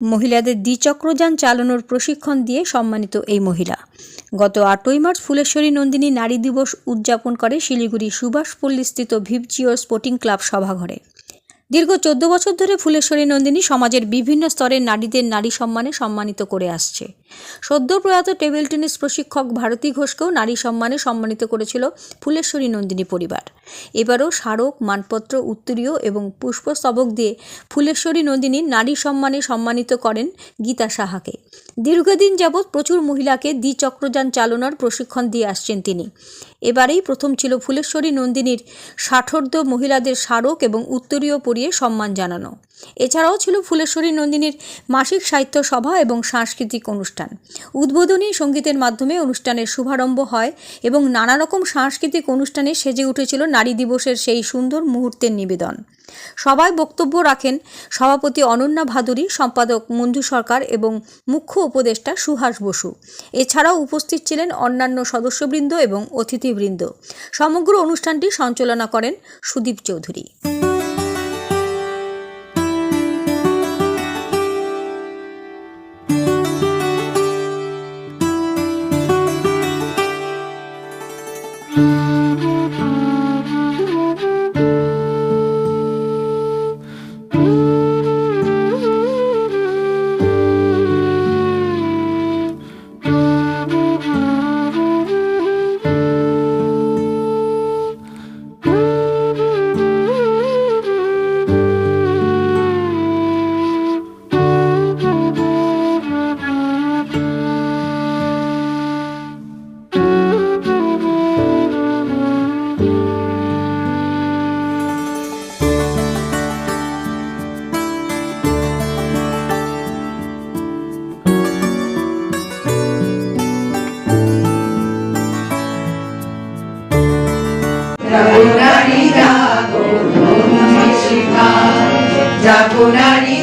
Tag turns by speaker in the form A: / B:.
A: মহিলাদের দ্বিচক্রযান চালানোর প্রশিক্ষণ দিয়ে সম্মানিত এই মহিলা। গত আটই মার্চ ফুলেশ্বরী নন্দিনী নারী দিবস উদযাপন করে শিলিগুড়ি সুভাষপল্লীস্থিত ভিপজিও স্পোর্টিং ক্লাব সভাঘরে। দীর্ঘ চোদ্দ বছর ধরে ফুলেশ্বরী নন্দিনী সমাজের বিভিন্ন স্তরের নারীদের নারী সম্মানে সম্মানিত করে আসছে। সদ্য প্রয়াত টেবিল টেনিস প্রশিক্ষক ভারতী ঘোষকেও নারী সম্মানে সম্মানিত করেছিল ফুলেশ্বরী নন্দিনী পরিবার। এবারও স্মারক, মানপত্র, উত্তরীয় এবং পুষ্পস্তবক দিয়ে ফুলেশ্বরী নন্দিনী নারী সম্মানে সম্মানিত করেন গীতা সাহাকে। দীর্ঘদিন যাবৎ প্রচুর মহিলাকে দ্বিচক্রযান চালনার প্রশিক্ষণ দিয়ে আসছেন তিনি। এবারেই প্রথম ছিল ফুলেশ্বরী নন্দিনীর ষাঠর্ধ মহিলাদের স্মারক এবং উত্তরীয় পরিয়ে সম্মান জানানো। এছাড়াও ছিল ফুলেশ্বরী নন্দিনীর মাসিক সাহিত্য সভা এবং সাংস্কৃতিক অনুষ্ঠান। উদ্বোধনী সঙ্গীতের মাধ্যমে অনুষ্ঠানের শুভারম্ভ হয় এবং নানা রকম সাংস্কৃতিক অনুষ্ঠানে সেজে উঠেছিল নারী দিবসের সেই সুন্দর মুহূর্তের নিবেদন। সবাই বক্তব্য রাখেন সভাপতি অনন্যা ভাদুরী, সম্পাদক মঞ্জু সরকার এবং মুখ্য উপদেষ্টা সুহাস বসু। এছাড়াও উপস্থিত ছিলেন অন্যান্য সদস্যবৃন্দ এবং অতিথিবৃন্দ। সমগ্র অনুষ্ঠানটি সঞ্চালনা করেন Sudip Chowdhury. Thank you. Jagunari Jagunari Jagunari